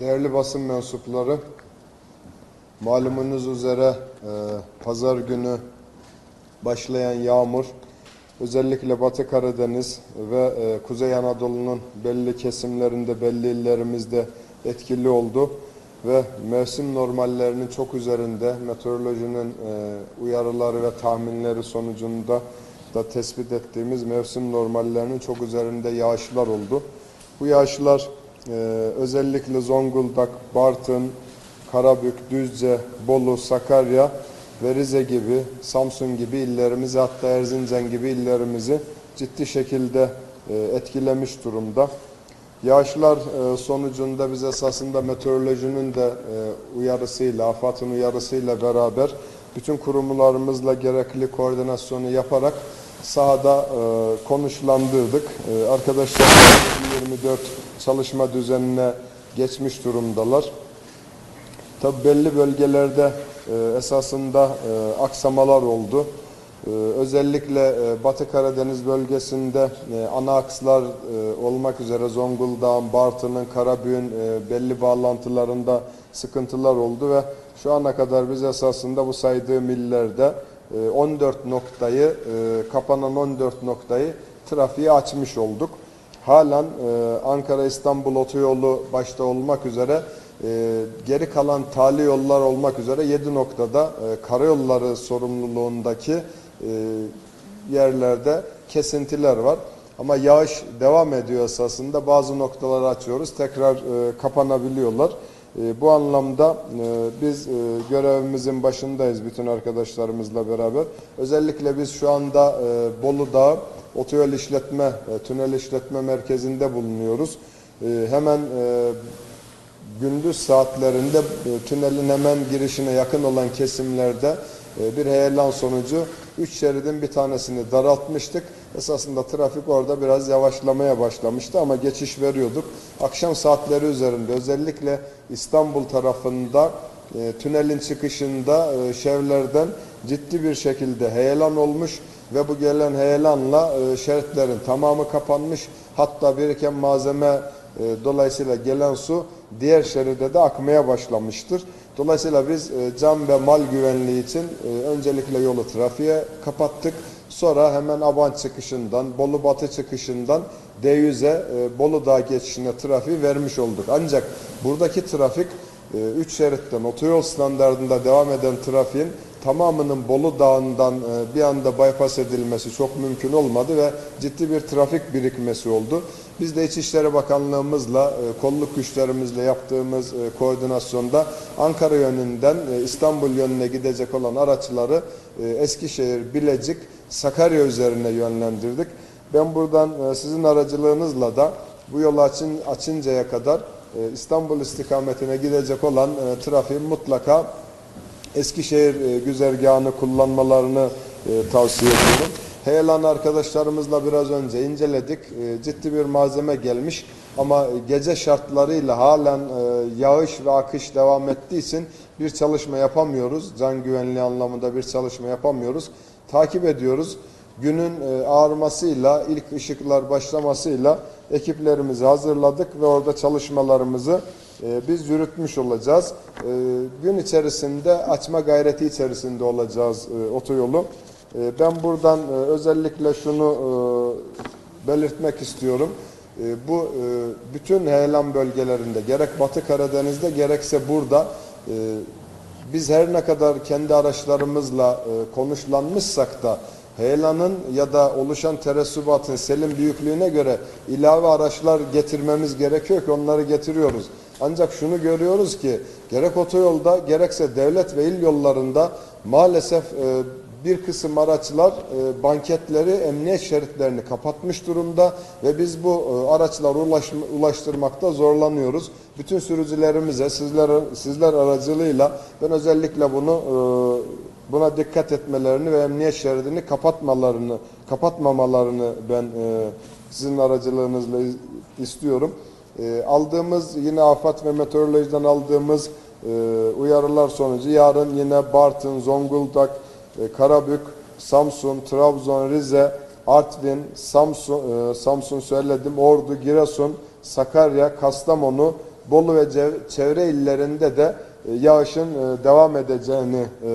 Değerli basın mensupları, malumunuz üzere e, pazar günü başlayan yağmur özellikle Batı Karadeniz ve e, Kuzey Anadolu'nun belli kesimlerinde, belli illerimizde etkili oldu ve mevsim normallerinin çok üzerinde meteorolojinin e, uyarıları ve tahminleri sonucunda da tespit ettiğimiz mevsim normallerinin çok üzerinde yağışlar oldu. Bu yağışlar e, özellikle Zonguldak, Bartın, Karabük, Düzce, Bolu, Sakarya ve Rize gibi, Samsun gibi illerimizi hatta Erzincan gibi illerimizi ciddi şekilde e, etkilemiş durumda. Yağışlar e, sonucunda biz esasında meteorolojinin de e, uyarısıyla, AFAD'ın uyarısıyla beraber bütün kurumlarımızla gerekli koordinasyonu yaparak sahada e, konuşlandırdık. E, arkadaşlar 24 çalışma düzenine geçmiş durumdalar. Tabi belli bölgelerde e, esasında e, aksamalar oldu. E, özellikle e, Batı Karadeniz bölgesinde e, ana akslar e, olmak üzere Zonguldak'ın, Bartın'ın, Karabük'ün e, belli bağlantılarında sıkıntılar oldu ve şu ana kadar biz esasında bu saydığım illerde 14 noktayı, e, kapanan 14 noktayı trafiğe açmış olduk. Halen e, Ankara-İstanbul otoyolu başta olmak üzere e, geri kalan tali yollar olmak üzere 7 noktada e, karayolları sorumluluğundaki e, yerlerde kesintiler var. Ama yağış devam ediyor esasında. Bazı noktaları açıyoruz. Tekrar e, kapanabiliyorlar. E, bu anlamda e, biz e, görevimizin başındayız bütün arkadaşlarımızla beraber. Özellikle biz şu anda e, Bolu otoyol işletme, e, tünel işletme merkezinde bulunuyoruz. Hemen gündüz saatlerinde e, tünelin hemen girişine yakın olan kesimlerde e, bir heyelan sonucu 3 şeridin bir tanesini daraltmıştık. Esasında trafik orada biraz yavaşlamaya başlamıştı ama geçiş veriyorduk. Akşam saatleri üzerinde özellikle İstanbul tarafında e, tünelin çıkışında şevlerden ciddi bir şekilde heyelan olmuş ve bu gelen heyelanla şeritlerin tamamı kapanmış. Hatta biriken malzeme e, dolayısıyla gelen su diğer şeride de akmaya başlamıştır. Dolayısıyla biz e, can ve mal güvenliği için e, öncelikle yolu trafiğe kapattık. Sonra hemen Aban çıkışından, Bolu Batı çıkışından D100'e e, Bolu Dağı geçişine trafiği vermiş olduk. Ancak buradaki trafik 3 şeritten otoyol standartında devam eden trafiğin tamamının Bolu Dağı'ndan bir anda bypass edilmesi çok mümkün olmadı ve ciddi bir trafik birikmesi oldu. Biz de İçişleri Bakanlığımızla, e, kolluk güçlerimizle yaptığımız e, koordinasyonda Ankara yönünden İstanbul yönüne gidecek olan araçları Eskişehir, Bilecik, Sakarya üzerine yönlendirdik. Ben buradan sizin aracılığınızla da bu yolu açın, açıncaya kadar İstanbul istikametine gidecek olan trafiğin mutlaka Eskişehir e, güzergahını kullanmalarını e, tavsiye ediyorum. Heyelan arkadaşlarımızla biraz önce inceledik. E, ciddi bir malzeme gelmiş ama gece şartlarıyla halen e, yağış ve akış devam ettiği için bir çalışma yapamıyoruz. Can güvenliği anlamında bir çalışma yapamıyoruz. Takip ediyoruz. Günün e, ağarmasıyla, ilk ışıklar başlamasıyla ekiplerimizi hazırladık ve orada çalışmalarımızı e, biz yürütmüş olacağız. Gün içerisinde açma gayreti içerisinde olacağız otoyolu. E, ben buradan e, özellikle şunu e, belirtmek istiyorum. E, bu bütün heyelan bölgelerinde gerek Batı Karadeniz'de gerekse burada biz her ne kadar kendi araçlarımızla konuşlanmışsak da heyelanın ya da oluşan teresubatın selim büyüklüğüne göre ilave araçlar getirmemiz gerekiyor ki onları getiriyoruz. Ancak şunu görüyoruz ki gerek otoyolda gerekse devlet ve il yollarında maalesef e, bir kısım araçlar e, banketleri, emniyet şeritlerini kapatmış durumda ve biz bu e, araçları ulaş, ulaştırmakta zorlanıyoruz. Bütün sürücülerimize sizler sizler aracılığıyla ben özellikle bunu e, buna dikkat etmelerini ve emniyet şeridini kapatmalarını, kapatmamalarını ben e, sizin aracılığınızla istiyorum. E, aldığımız yine afet ve meteorolojiden aldığımız e, uyarılar sonucu yarın yine Bartın, Zonguldak, Karabük, Samsun, Trabzon, Rize, Artvin, Samsun, e, Samsun söyledim, Ordu, Giresun, Sakarya, Kastamonu, Bolu ve çevre illerinde de e, yağışın e, devam edeceğini e,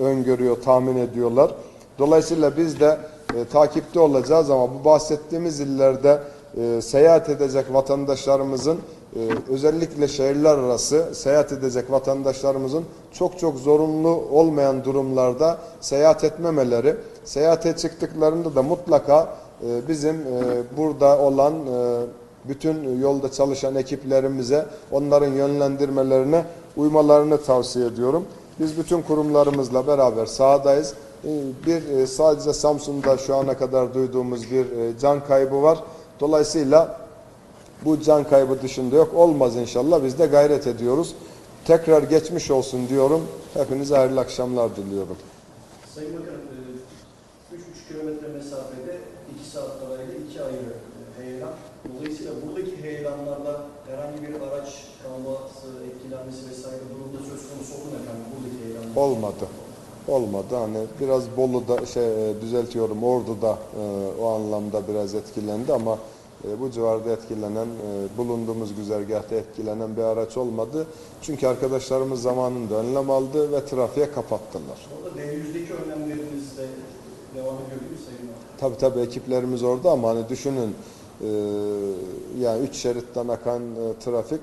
öngörüyor, tahmin ediyorlar. Dolayısıyla biz de e, takipte olacağız ama bu bahsettiğimiz illerde e, seyahat edecek vatandaşlarımızın e, özellikle şehirler arası seyahat edecek vatandaşlarımızın çok çok zorunlu olmayan durumlarda seyahat etmemeleri, seyahate çıktıklarında da mutlaka e, bizim e, burada olan e, bütün yolda çalışan ekiplerimize onların yönlendirmelerine uymalarını tavsiye ediyorum. Biz bütün kurumlarımızla beraber sahadayız. Bir sadece Samsun'da şu ana kadar duyduğumuz bir can kaybı var. Dolayısıyla bu can kaybı dışında yok. Olmaz inşallah. Biz de gayret ediyoruz. Tekrar geçmiş olsun diyorum. Hepinize hayırlı akşamlar diliyorum. Sayın Bakanım, e, 3,5 kilometre mesafede 2 saat arayla iki ayrı e, heyelan. Dolayısıyla buradaki heyelanlarda herhangi bir araç kalması, etkilenmesi vesaire durumda söz konusu oldu mu efendim buradaki heyelanlar? Olmadı. Olmadı. Hani biraz Bolu'da şey e, düzeltiyorum Ordu'da e, o anlamda biraz etkilendi ama e, bu civarda etkilenen, e, bulunduğumuz güzergahta etkilenen bir araç olmadı. Çünkü arkadaşlarımız zamanında önlem aldı ve trafiğe kapattılar. Orada D100'deki önlemleriniz de devam ediyor değil mi Sayın? Tabii tabii ekiplerimiz orada ama hani düşünün e, yani üç şeritten akan e, trafik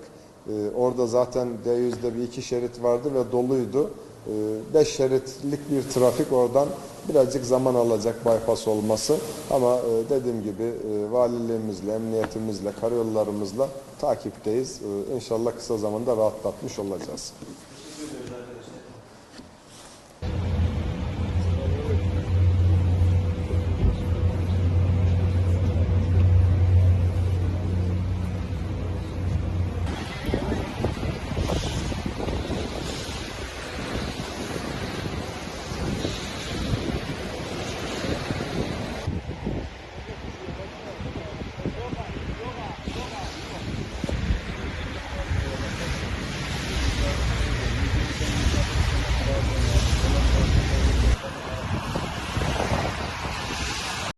e, orada zaten D100'de bir iki şerit vardı ve doluydu. E, beş şeritlik bir trafik oradan birazcık zaman alacak bypass olması ama e, dediğim gibi e, valiliğimizle, emniyetimizle, karayollarımızla takipteyiz. E, İnşallah kısa zamanda rahatlatmış olacağız.